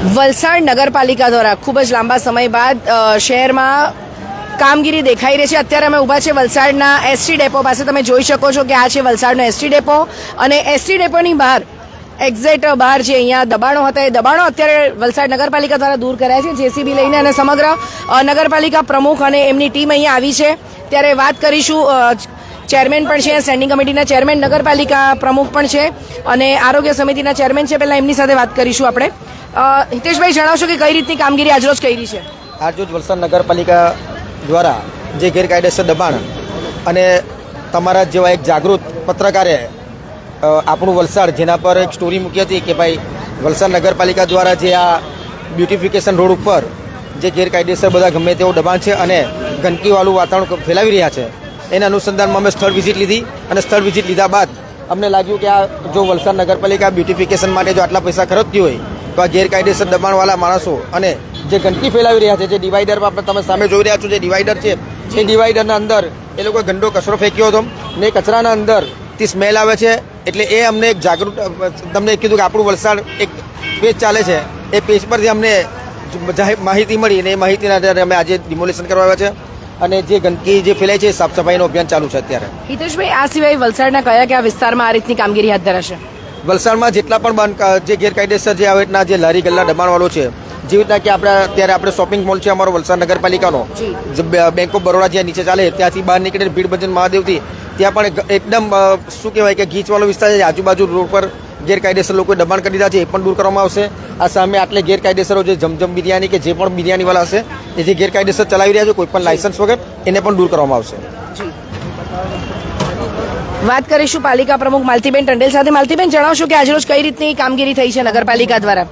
વલસાડ નગરપાલિકા દ્વારા ખૂબ જ લાંબા સમય બાદ શહેરમાં કામગીરી દેખાઈ રહી છે. અત્યારે અમે ઊભા છે વલસાડના એસટી ડેપો પાસે. તમે જોઈ શકો છો કે આ છે વલસાડનો એસટી ડેપો અને એસટી ડેપોની બહાર એક્ઝેક્ટ બહાર જે અહીંયા દબાણો હતા, એ દબાણો અત્યારે વલસાડ નગરપાલિકા દ્વારા દૂર કર્યા છે. જેસીબી લઈને અને સમગ્ર નગરપાલિકા પ્રમુખ અને એમની ટીમ અહીંયા આવી છે. ત્યારે વાત કરીશું ચેરમેન પણ છે, સ્ટેન્ડિંગ કમિટીના ચેરમેન, નગરપાલિકા પ્રમુખ પણ છે અને આરોગ્ય સમિતિના ચેરમેન છે. પહેલા એમની સાથે વાત કરીશું આપણે. હિતેશભાઈ, જણાવશો કે કઈ રીતની કામગીરી આજરોજ કરી છે? આજરોજ વલસાડ નગરપાલિકા દ્વારા જે ગેરકાયદેસર દબાણ અને તમારા જેવા એક જાગૃત પત્રકારે આપણું વલસાડ, જેના પર એક સ્ટોરી મૂકી હતી કે ભાઈ, વલસાડ નગરપાલિકા દ્વારા જે આ બ્યુટિફિકેશન રોડ ઉપર જે ગેરકાયદેસર બધા ગમે તેવું દબાણ છે અને ગંદકીવાળું વાતાવરણ ફેલાવી રહ્યા છે એના અનુસંધાનમાં અમે સ્થળ વિઝિટ લીધી અને સ્થળ વિઝિટ લીધા બાદ અમને લાગ્યું કે આ જો વલસાડ નગરપાલિકા બ્યુટિફિકેશન માટે જો આટલા પૈસા ખર્ચતી હોય, તો આ ગેરકાયદેસર દબાણવાળા માણસો અને જે ગંદકી ફેલાવી રહ્યા છે, જે ડિવાઈડરમાં તમે સામે જોઈ રહ્યા છો, જે ડિવાઈડર છે, એ ડિવાઈડરના અંદર એ લોકોએ ગંદો કચરો ફેંક્યો હતો ને કચરાના અંદર તે સ્મેલ આવે છે. એટલે એ અમને એક જાગૃત, તમને કીધું કે આપણું વલસાડ એક પેજ ચાલે છે. એ પેજ પરથી અમને માહિતી મળી અને એ માહિતીના આધારે અમે આજે ડિમોલેશન કરવા આવ્યા છે. અને જે ગંદકી જે ફેલાય છે સાફ સફાઈનું અભિયાન ચાલુ છે અત્યારે. હિતેશભાઈ આ સિવાય વલસાડના કયા કયા વિસ્તારમાં આ રીતની કામગીરી હાથ ધરાશે? વલસાડમાં જેટલા પણ બંધ જે ગેરકાયદેસર જે આવી રીતના જે લારી ગલ્લા દબાણવાળો છે જેવી રીતના કે આપણે અત્યારે આપણે શોપિંગ મોલ છે અમારો વલસાડ નગરપાલિકાનો. બેંક ઓફ બરોડા જ્યાં નીચે ચાલે ત્યાંથી બહાર નીકળીને ભીડ ભજન મહાદેવથી ત્યાં પણ એકદમ શું કહેવાય કે ગીચવાળો વિસ્તાર છે આજુબાજુ રોડ પર ગેરકાયદેસર લોકોએ દબાણ કરી દીધા છે, એ પણ દૂર કરવામાં આવશે. આ સામે આટલે ગેરકાયદેસરો જે જમજમ બિરયાની કે જે પણ બિરયાનીવાળા હશે, એ જે ગેરકાયદેસર ચલાવી રહ્યા છે, કોઈ પણ લાયસન્સ વગર, એને પણ દૂર કરવામાં આવશે. વાત કરીશું પાલિકા પ્રમુખ માલતીબેન ટંડેલ સાથે. માલતીબેન, જણાવશો કે આજરોજ કઈ રીતની કામગીરી થઈ છે નગરપાલિકા દ્વારા?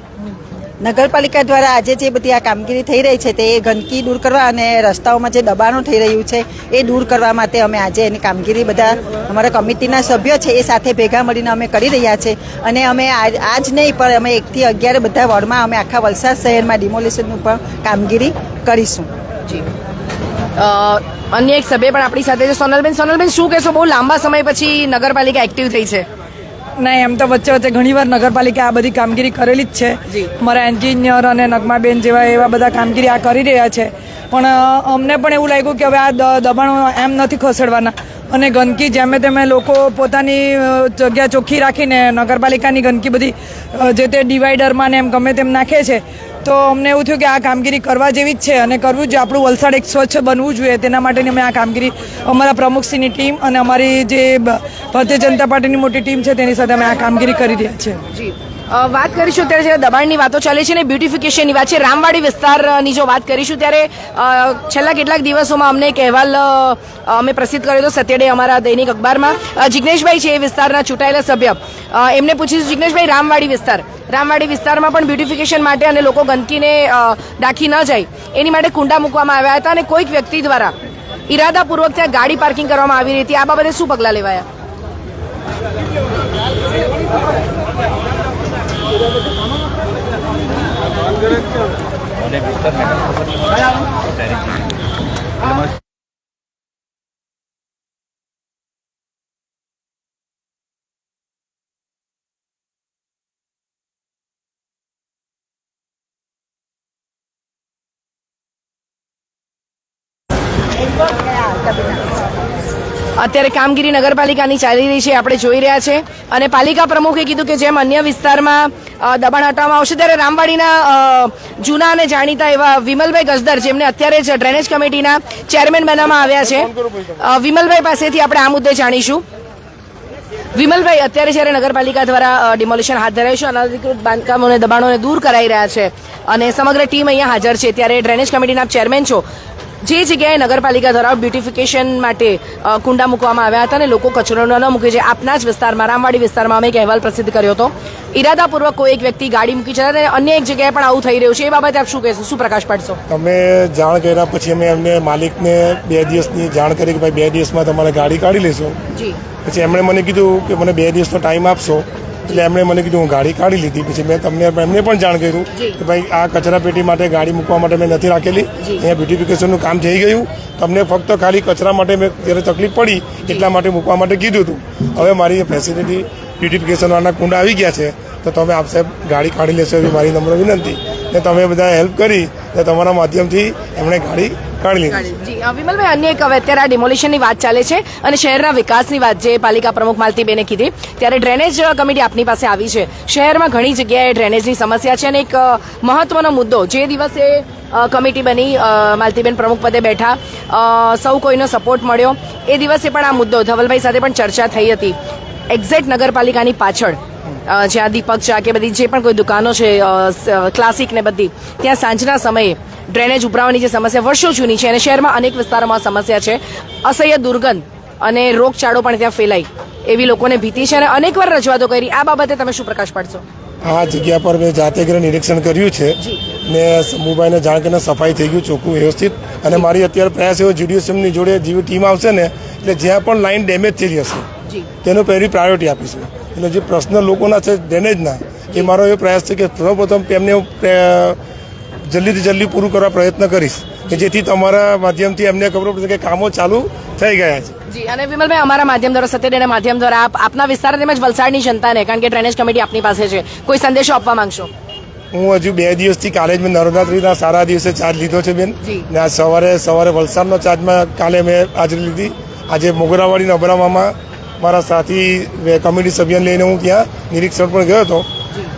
નગરપાલિકા દ્વારા આજે જે બધી આ કામગીરી થઈ રહી છે તે ગંદકી દૂર કરવા અને રસ્તાઓમાં જે દબાણો થઈ રહ્યું છે એ દૂર કરવા માટે અમે આજે એની કામગીરી બધા અમારા કમિટીના સભ્યો છે એ સાથે ભેગા મળીને અમે કરી રહ્યા છે. અને અમે આજ નહીં, પણ અમે એકથી અગિયાર બધા વોર્ડમાં અમે આખા વલસાડ શહેરમાં ડિમોલિશનનું પણ કામગીરી કરીશું. જી. અન્ય એક સભ્ય પણ આપણી સાથે છે. સોનલબેન સોનલબેન, શું કહેશો? બહુ લાંબા સમય પછી નગરપાલિકા એક્ટિવ થઈ છે. નહીં એમ તો વચ્ચે વચ્ચે ઘણીવાર નગરપાલિકા આ બધી કામગીરી કરેલી જ છે. મારા અમારા એન્જિનિયર અને નગમાબેન જેવા એવા બધા કામગીરી આ કરી રહ્યા છે. પણ અમને પણ એવું લાગ્યું કે હવે આ દબાણો એમ નથી ખસેડવાના. અને ગંદકી જેમે તેમે લોકો પોતાની જગ્યા ચોખ્ખી રાખીને નગરપાલિકાની ગંદકી બધી જે તે ડિવાઈડરમાં ને એમ ગમે તેમ નાખે છે તો અમને એવું થયું કે આ કામગીરી કરવા જેવી જ છે અને કરવું જ આપણું વલસાડ એક સ્વચ્છ બનવું જોઈએ. તેના માટેની અમે આ કામગીરી અમારા પ્રમુખશ્રીની ટીમ અને અમારી જે ભારતીય જનતા પાર્ટીની મોટી ટીમ છે તેની સાથે અમે આ કામગીરી કરી રહ્યા છીએ. વાત કરીશું અત્યારે જ્યારે દબાણની વાતો ચાલે છે ને બ્યુટિફિકેશનની વાત છે, રામવાડી વિસ્તારની જો વાત કરીશું ત્યારે છેલ્લા કેટલાક દિવસોમાં અમને એક અહેવાલ અમે પ્રસિદ્ધ કર્યો હતો સત્યડે અમારા દૈનિક અખબારમાં. જિજ્ઞેશભાઈ છે એ વિસ્તારના ચૂંટાયેલા સભ્ય. એમને પૂછ્યું જિજ્ઞેશભાઈ રામવાડી વિસ્તાર. રામવાડી વિસ્તારમાં પણ બ્યુટિફિકેશન માટે અને લોકો ગંદકીને રાખી ન જાય, એની માટે કુંડા મૂકવામાં આવ્યા હતા અને કોઈક વ્યક્તિ દ્વારા ઈરાદાપૂર્વક ત્યાં ગાડી પાર્કિંગ કરવામાં આવી રહી હતી. આ બાબતે શું પગલાં લેવાયા? અત્યારે કામગીરી નગરપાલિકાની ચાલી રહી છે, આપણે જોઈ રહ્યા છે. અને પાલિકા પ્રમુખે કીધું કે જેમ અન્ય વિસ્તારમાં દબાણ હટાવવામાં આવશે, ત્યારે રામવાડીના જૂના અને જાણીતા એવા વિમલભાઈ ગઝદર જેમને અત્યારે જ ડ્રેનેજ કમિટીના ચેરમેન બનાવવામાં આવ્યા છે. વિમલભાઈ પાસેથી આપણે આ મુદ્દે જાણીશું. વિમલભાઈ, અત્યારે જ્યારે નગરપાલિકા દ્વારા ડિમોલિશન હાથ ધરાય છે, અનધિકૃત બાંધકામો અને દબાણોને દૂર કરાઈ રહ્યા છે અને સમગ્ર ટીમ અહીંયા હાજર છે, ત્યારે ડ્રેનેજ કમિટીના ચેરમેન છો. જે જગ્યાએ નગરપાલિકા દ્વારા બ્યુટિફિકેશન માટે કુંડા મૂકવામાં આવ્યા હતા અને લોકો કચરો ન મૂકે છે આપના જ વિસ્તારમાં રામવાડી વિસ્તારમાં અમે એક અહેવાલ પ્રસિદ્ધ કર્યો હતો. ઈરાદાપૂર્વક કોઈ એક વ્યક્તિ ગાડી મૂકી છે અને અન્ય એક જગ્યાએ પણ આવું થઈ રહ્યું છે. એ બાબતે આપ શું કહેશો? શું પ્રકાશ પાડશો? અમે જાણ કર્યા પછી અમે એમને માલિકને બે દિવસની જાણ કરી કે ભાઈ બે દિવસમાં તમારે ગાડી કાઢી લેશો. જી. પછી એમણે મને કીધું કે મને બે દિવસનો ટાઈમ આપશો. એટલે એમણે મને કીધું હું ગાડી કાઢી લીધી. પછી મેં તમને એમને પણ જાણ કર્યું કે ભાઈ આ કચરા પેટી માટે ગાડી મૂકવા માટે મેં નથી રાખેલી. અહીંયા બ્યુટિફિકેશનનું કામ થઈ ગયું. તમને ફક્ત ખાલી કચરા માટે મેં જ્યારે તકલીફ પડી એટલા માટે મૂકવા માટે કીધું હતું હવે મારી ફેસિલિટી બ્યુટિફિકેશનવાળા કુંડ આવી ગયા છે તો તમે આપ સાહેબ ગાડી કાઢી લેશો એવી મારી નમ્ર વિનંતી. ને તમે બધા હેલ્પ કરી તો તમારા માધ્યમથી એમણે ગાડી વિમલભાઈ, અન્ય એક હવે અત્યારે આ ડિમોલિશનની વાત ચાલે છે અને શહેરના વિકાસની વાત જે પાલિકા પ્રમુખ માલતીબેને કીધી, ત્યારે ડ્રેનેજ કમિટી આપની પાસે આવી છે. શહેરમાં ઘણી જગ્યાએ ડ્રેનેજની સમસ્યા છે અને એક મહત્વનો મુદ્દો જે દિવસે કમિટી બની માલતીબેન પ્રમુખ પદે બેઠા સૌ કોઈનો સપોર્ટ મળ્યો. એ દિવસે પણ આ મુદ્દો ધવલભાઈ સાથે પણ ચર્ચા થઈ હતી. એક્ઝેક્ટ નગરપાલિકાની પાછળ જ્યાં દીપક ચા કે બધી જે પણ કોઈ દુકાનો છે ક્લાસિક ને બધી ત્યાં સાંજના સમયે ડ્રેનેજ ઉભરાવાની જે સમસ્યા વર્ષો જૂની છે અને શહેરમાં અનેક વિસ્તારોમાં સમસ્યા છે. અસહ્ય દુર્ગંધ અને રોગચાળો પણ ત્યાં ફેલાય એવી લોકોને ભીતિ છે અને અનેકવાર રજૂઆતો કરી. આ બાબતે તમે શું પ્રકાશ પાડશો? આ જગ્યા પર મેં જાતે કરીને નિરીક્ષણ કર્યું છે ને સમૂહભાઈને જાણ કરીને સફાઈ થઈ ગયું ચોખ્ખું વ્યવસ્થિત. અને મારી અત્યારે પ્રયાસ એવો જીડીએસએમની જોડે જેવી ટીમ આવશે ને એટલે જ્યાં પણ લાઈન ડેમેજ થઈ હશે તેનો પહેલી પ્રાયોરિટી આપીશું. એટલે જે પ્રશ્ન લોકોના છે ડ્રેનેજના એ મારો એ પ્રયાસ છે કે સૌપ્રથમ તેમને હું જલ્દીથી જલ્દી પૂરું કરવા પ્રયત્ન કરીશ. કે જેથી તમારા માધ્યમથી એમને ખબર પડશે કે કામો ચાલુ થઈ ગયા છે. જી અને વિમલભાઈ અમારા માધ્યમ દ્વારા સત્યડેના માધ્યમ દ્વારા આપ આપના વિસ્તાર તેમજ વલસાડની જનતાને કારણ કે ડ્રેનેજ કમિટી આપની પાસે છે. કોઈ સંદેશો આપવા માંગશો? હું હજુ બે દિવસથી કાલે જ મેં નવરાત્રીના સારા દિવસે ચાર્જ લીધો છે બેન. ને સવારે સવારે વલસાડનો ચાર્જમાં કાલે મેં હાજરી લીધી. આજે મોગરાવાડી નબરામામાં મારા સાથી કમિટી સભ્યને લઈને હું ત્યાં નિરીક્ષણ પણ ગયો હતો.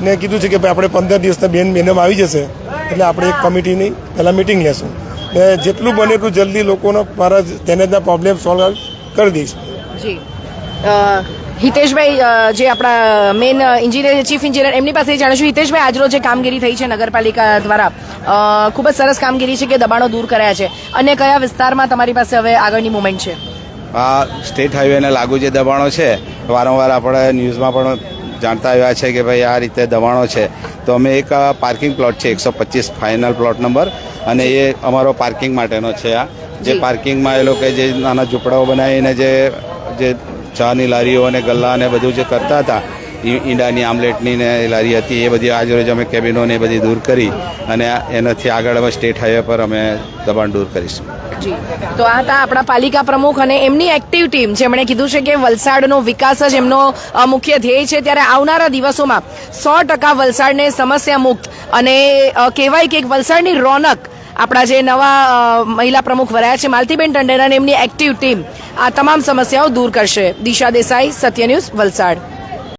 ને કીધું છે કે ભાઈ, આપણે પંદર દિવસના બેન મેનમ આવી જશે. એટલે આપણે એક કમિટીની પહેલાં મિટિંગ લેશું. ને જેટલું બને એટલું જલ્દી લોકોનો મારા ડ્રેનેજના પ્રોબ્લેમ સોલ્વ કરી દઈશ. હિતેશભાઈ જે આપણા મેન ઇન્જિનિયર ચીફ ઇન્જિનિયર એમની પાસે જાણીશું. હિતેશભાઈ, આજરોજ જે કામગીરી થઈ છે નગરપાલિકા દ્વારા ખૂબ જ સરસ કામગીરી છે કે દબાણો દૂર કર્યા છે. અને કયા વિસ્તારમાં તમારી પાસે હવે આગળની મુવમેન્ટ છે? આ સ્ટેટ હાઈવેને લાગુ જે દબાણો છે વારંવાર આપણે ન્યૂઝમાં પણ જાણતા આવ્યા છે કે ભાઈ આ રીતે દબાણો છે. તો અમે એક પાર્કિંગ પ્લોટ છે એકસો પચીસ ફાઇનલ પ્લોટ નંબર અને એ અમારો પાર્કિંગ માટેનો છે આ. જે પાર્કિંગમાં એ લોકો જે નાના ઝૂંપડાઓ બનાવીને જે જે ચાની લારીઓ અને ગલ્લા અને બધું જે કરતા હતા ઈંડાની આમલેટની ને લારી હતી એ બધી આજરોજ અમે કેબિનોને એ બધી દૂર કરી અને એનાથી આગળ અમે સ્ટેટ હાઈવે પર અમે દબાણ દૂર કરીશું. જી. તો આ હતા આપણા પાલિકા પ્રમુખ અને એમની એક્ટિવ ટીમ જેમણે કીધું છે કે વલસાડનો વિકાસ જ એમનો મુખ્ય ધ્યેય છે. ત્યારે આવનારા દિવસોમાં સો ટકા વલસાડને સમસ્યા મુક્ત અને કહેવાય કે વલસાડની રોનક આપણા જે નવા મહિલા પ્રમુખ વરાયા છે, માલતીબેન અને એમની એક્ટિવ ટીમ આ તમામ સમસ્યાઓ દૂર કરશે. દિશા દેસાઈ, સત્ય ન્યૂઝ, વલસાડ.